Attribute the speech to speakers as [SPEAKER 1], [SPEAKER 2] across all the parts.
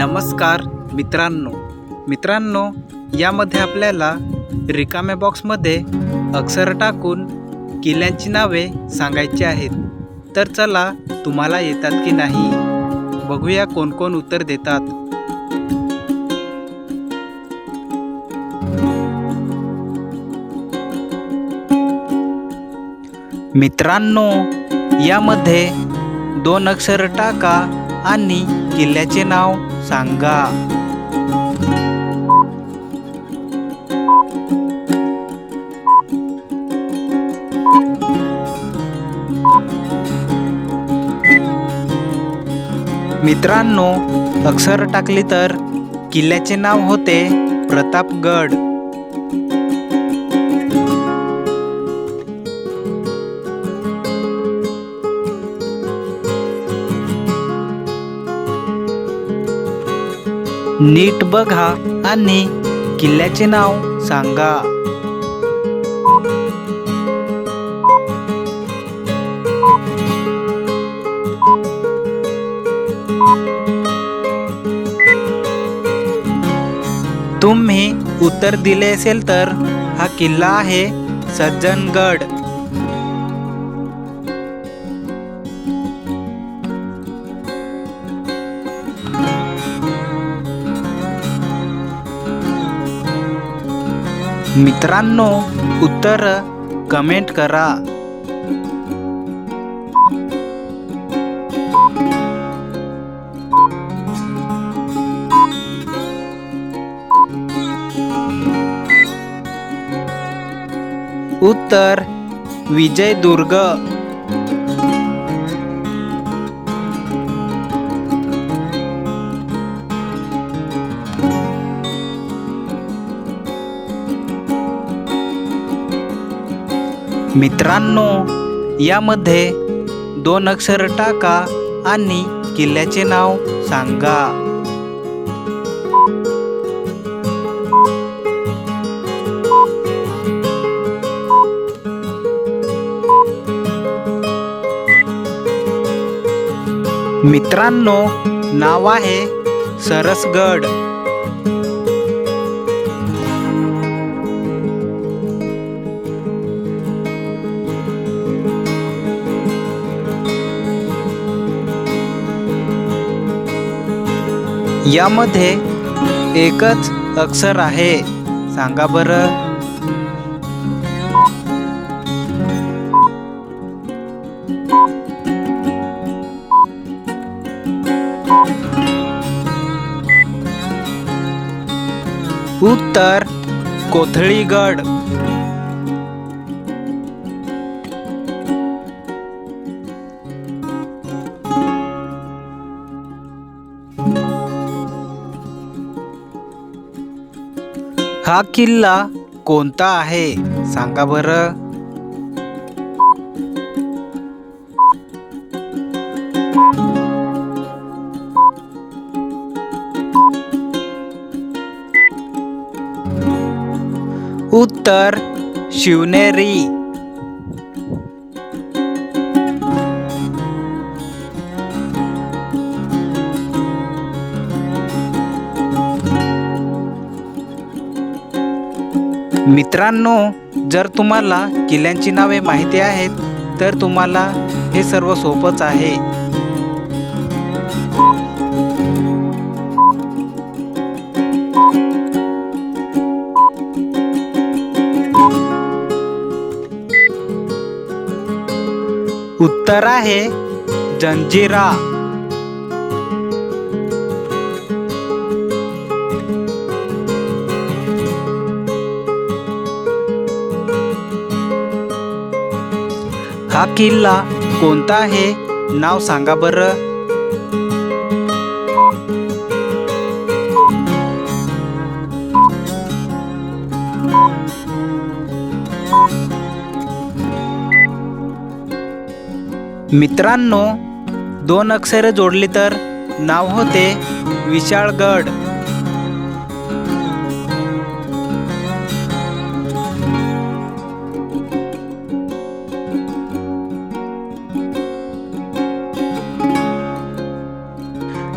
[SPEAKER 1] नमस्कार मित्रांनो. मित्रांनो यामध्ये आपल्याला रिकाम्या बॉक्समध्ये अक्षर टाकून किल्ल्यांची नावे सांगायची आहेत. तर चला तुम्हाला येतात की नाही? बघूया कोण कोण उत्तर देतात. मित्रांनो यामध्ये दोन अक्षर टाका आणि किल्ल्याचे नाव सांगा. मित्रांनो अक्षर टाकली तर किल्ल्याचे नाव होते प्रतापगड. नीट बघा आणि किल्ल्याचे नाव सांगा. तुम्ही उत्तर दिले असेल तर हा किल्ला आहे सज्जनगड. मित्रांनो उत्तर कमेंट करा. उत्तर विजयदुर्ग. मित्रांनो यामध्ये दोन अक्षर टाका आणि किल्ल्याचे नाव सांगा. मित्रांनो नाव आहे सरसगड. यामध्ये एकच अक्षर आहे. सांगा बरं. उत्तर कोथळीगड. हा किल्ला कोणता आहे? सांगा बरं. उत्तर शिवनेरी. मित्रांनो जर तुम्हाला किल्ल्यांची नावे माहिती आहेत तर तुम्हाला हे सर्व सोपंच आहे. उत्तर आहे जंजिरा. हा किल्ला कोणता आहे? नाव सांगा बरं. मित्रांनो दोन अक्षरे जोडली तर नाव होते विशाळगड.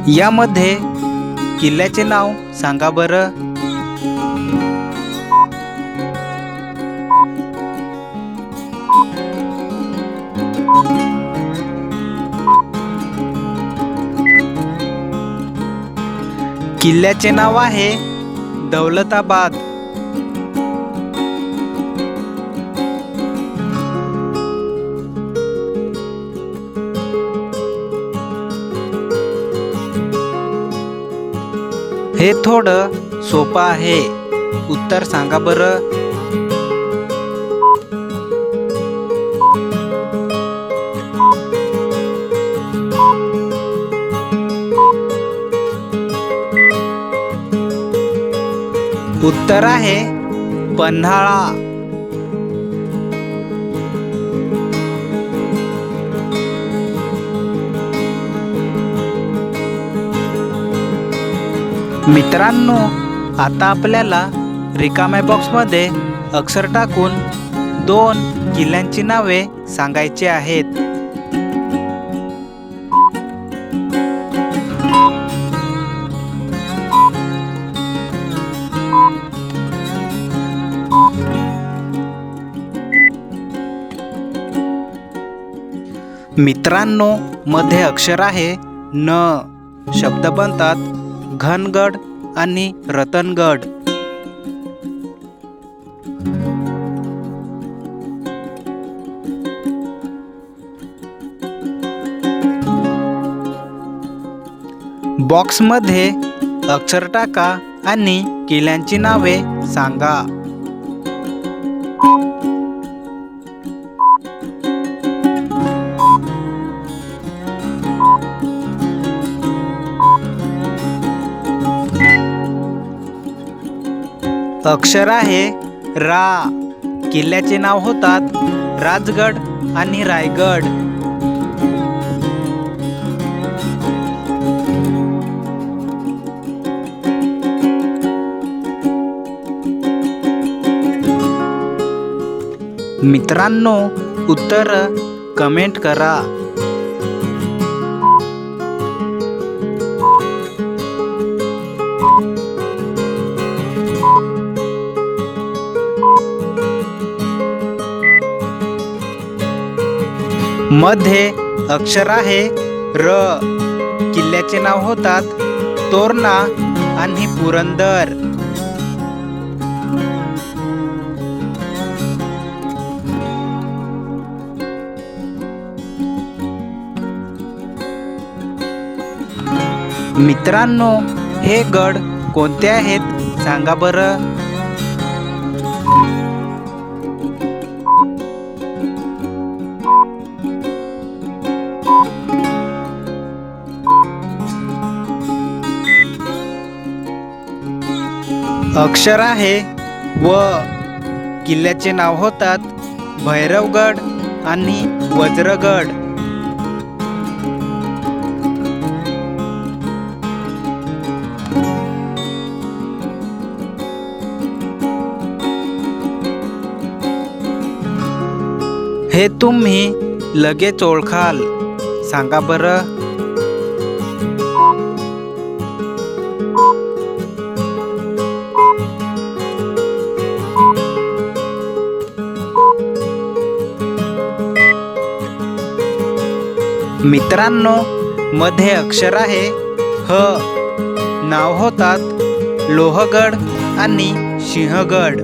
[SPEAKER 1] यामध्ये किल्ल्याचे नाव सांगा बरं. किल्ल्याचे नाव आहे दौलताबाद. हे थोडं सोपं आहे. उत्तर सांगा बरं. उत्तर आहे पन्हाळा. मित्रांनो आता आपल्याला रिकाम्या बॉक्समध्ये अक्षर टाकून दोन किल्ल्यांची नावे सांगायची आहेत. मित्रांनो मध्ये अक्षर आहे न. शब्द बनतात घनगड आणि रतनगड. बॉक्समध्ये अक्षर टाका आणि किल्ल्यांची नावे सांगा. अक्षर आहे रा. किल्ल्याचे नाव होतात राजगड आणि रायगड. मित्रांनो उत्तर कमेंट करा. मध्ये अक्षर आहे र. किल्ल्याचे नाव होतात तोरणा आणि पुरंदर. मित्रांनो हे गड कोणते आहेत? सांगा बरं. अक्षर आहे व किल्ल्याचे नाव होतात भैरवगड आणि वज्रगड. हे तुम्ही लगेच ओळखाल. सांगा बरं. मित्रांनो मध्ये अक्षर आहे ह. नाव होतात लोहगड आणि सिंहगड.